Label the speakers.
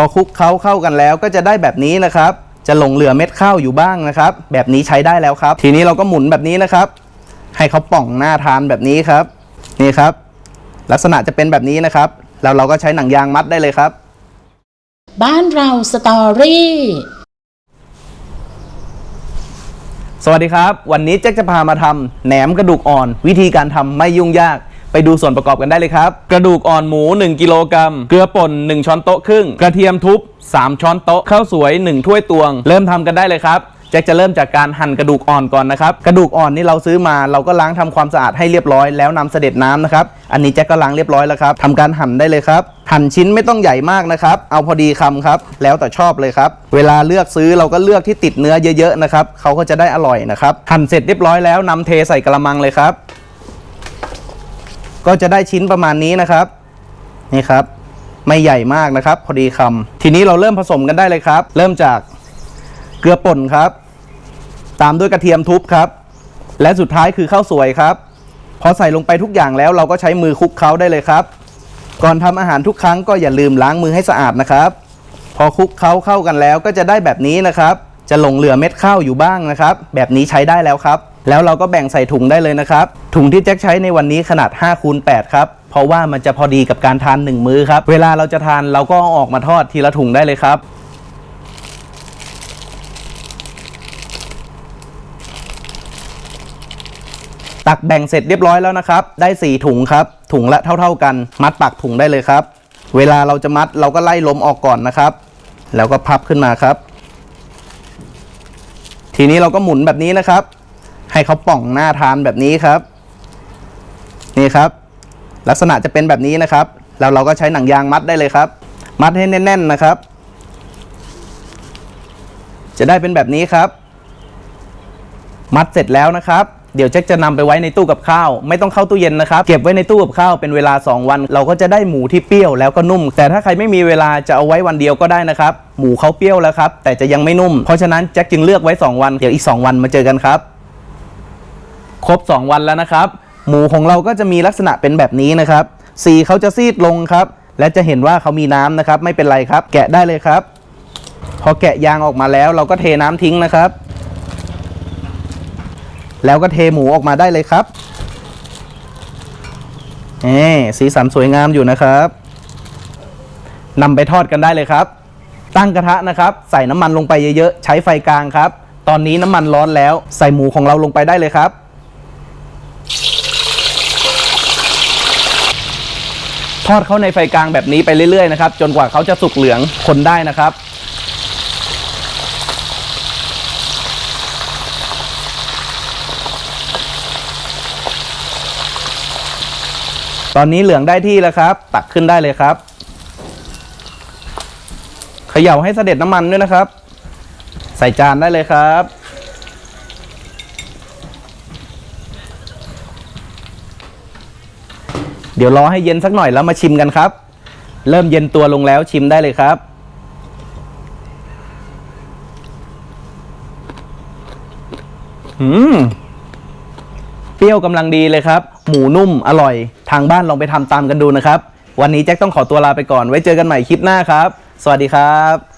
Speaker 1: พอคลุกเคล้าเข้ากันแล้วก็จะได้แบบนี้นะครับ จะหลงเหลือเม็ดข้าวอยู่บ้างนะครับ แบบนี้ใช้ได้แล้วครับ ทีนี้เราก็หมุนแบบนี้นะครับ ให้เขาป่องหน้าทานแบบนี้ครับ นี่ครับ ลักษณะจะเป็นแบบนี้นะครับ แล้วเราก็ใช้หนังยางมัดได้เลยครับ
Speaker 2: บ้านเราสตอรี่
Speaker 1: สวัสดีครับ วันนี้แจ็คจะพามาทำแหนมกระดูกอ่อน วิธีการทำไม่ยุ่งยาก ไปดูส่วนประกอบกันได้เลยครับ กระดูกอ่อนหมู 1 กิโลกรัม เกลือป่น 1 ช้อนโต๊ะครึ่ง กระเทียมทุบ 3 ช้อนโต๊ะ ข้าวสวย 1 ถ้วยตวง เริ่มทำกันได้เลยครับแจ็คจะเริ่มจากการหั่นกระดูกอ่อนก่อนนะครับ กระดูกอ่อนนี่เราซื้อมาเราก็ล้างทำความสะอาดให้เรียบร้อยแล้วนำเสด็จน้ำนะครับ อันนี้แจ็คก็ล้างเรียบร้อยแล้วครับทำการหั่นได้เลยครับ หั่นชิ้นไม่ต้องใหญ่มากนะครับ เอาพอดีคำครับ แล้วแต่ชอบเลยครับ เวลาเลือกซื้อเราก็เลือกที่ติดเนื้อเยอะๆนะครับเขาก็จะได้อร่อยนะครับ หั่นเสร็จเรียบร้อยแล้วนำเทใส่กระมังเลยครับ ก็จะได้ชิ้นประมาณนี้นะครับ นี่ครับ ไม่ใหญ่มากนะครับ พอดีคำทีนี้เราเริ่มผสมกันได้เลยครับ เริ่มจากเกลือป่นครับ ตามด้วยกระเทียมทุบครับ และสุดท้ายคือข้าวสวยครับ พอใส่ลงไปทุกอย่างแล้วเราก็ใช้มือคลุกเคล้าได้เลยครับ ก่อนทำอาหารทุกครั้งก็อย่าลืมล้างมือให้สะอาดนะครับ พอคลุกเคล้าเข้ากันแล้วก็จะได้แบบนี้นะครับ จะหลงเหลือเม็ดข้าวอยู่บ้างนะครับ แบบนี้ใช้ได้แล้วครับ แล้วเราก็แบ่งใส่ถุงได้เลยนะครับ ถุงที่แจ็คใช้ในวันนี้ขนาด5คูณ8ครับ เพราะว่ามันจะพอดีกับการทาน 1 มื้อครับ เวลาเราจะทานเราก็เอาออกมาทอดทีละถุงได้เลยครับ ตักแบ่งเสร็จเรียบร้อยแล้วนะครับ ได้ 4 ถุงครับ ถุงละเท่า ๆกัน มัดปากถุงได้เลยครับ เวลาเราจะมัดเราก็ไล่ลมออกก่อนนะครับ แล้วก็พับขึ้นมาครับ ทีนี้เราก็หมุนแบบนี้นะครับ ให้เขาป่องหน้าทานแบบนี้ครับ นี่ครับ ลักษณะจะเป็นแบบนี้นะครับ แล้วเราก็ใช้หนังยางมัดได้เลยครับ มัดให้แน่น ๆนะครับ จะได้เป็นแบบนี้ครับ มัดเสร็จแล้วนะครับเดี๋ยวแจ็คจะนำไปไว้ในตู้กับข้าว ไม่ต้องเข้าตู้เย็นนะครับ เก็บไว้ในตู้กับข้าวเป็นเวลา 2 วัน เราก็จะได้หมูที่เปรี้ยวแล้วก็นุ่ม แต่ถ้าใครไม่มีเวลาจะเอาไว้วันเดียวก็ได้นะครับ หมูเขาเปรี้ยวแล้วครับ แต่จะยังไม่นุ่ม เพราะฉะนั้นแจ็คจึงเลือกไว้ 2 วัน เดี๋ยวอีก 2 วันมาเจอกันครับ ครบ 2 วันแล้วนะครับ หมูของเราก็จะมีลักษณะเป็นแบบนี้นะครับ สีเขาจะซีดลงครับ และจะเห็นว่าเขามีน้ำนะครับ ไม่เป็นไรครับ แกะได้เลยครับ พอแกะยางออกมาแล้วเราก็เทน้ำทิ้งนะครับ แล้วก็เทหมูออกมาได้เลยครับเอสีสันสวยงามอยู่นะครับนำไปทอดกันได้เลยครับ ตั้งกระทะนะครับ ใส่น้ำมันลงไปเยอะๆ ใช้ไฟกลางครับ ตอนนี้น้ำมันร้อนแล้ว ใส่หมูของเราลงไปได้เลยครับ ทอดเขาในไฟกลางแบบนี้ไปเรื่อยๆนะครับ จนกว่าเขาจะสุกเหลืองคนได้นะครับ ตอนนี้เหลืองได้ที่แล้วครับ ตักขึ้นได้เลยครับ เขย่าให้เสด็จน้ำมันด้วยนะครับ ใส่จานได้เลยครับ เดี๋ยวรอให้เย็นสักหน่อยแล้วมาชิมกันครับ เริ่มเย็นตัวลงแล้วชิมได้เลยครับ อืม เปรี้ยวกำลังดีเลยครับ หมูนุ่มอร่อย ทางบ้านลองไปทำตามกันดูนะครับ วันนี้แจ็คต้องขอตัวลาไปก่อน ไว้เจอกันใหม่คลิปหน้าครับ สวัสดีครับ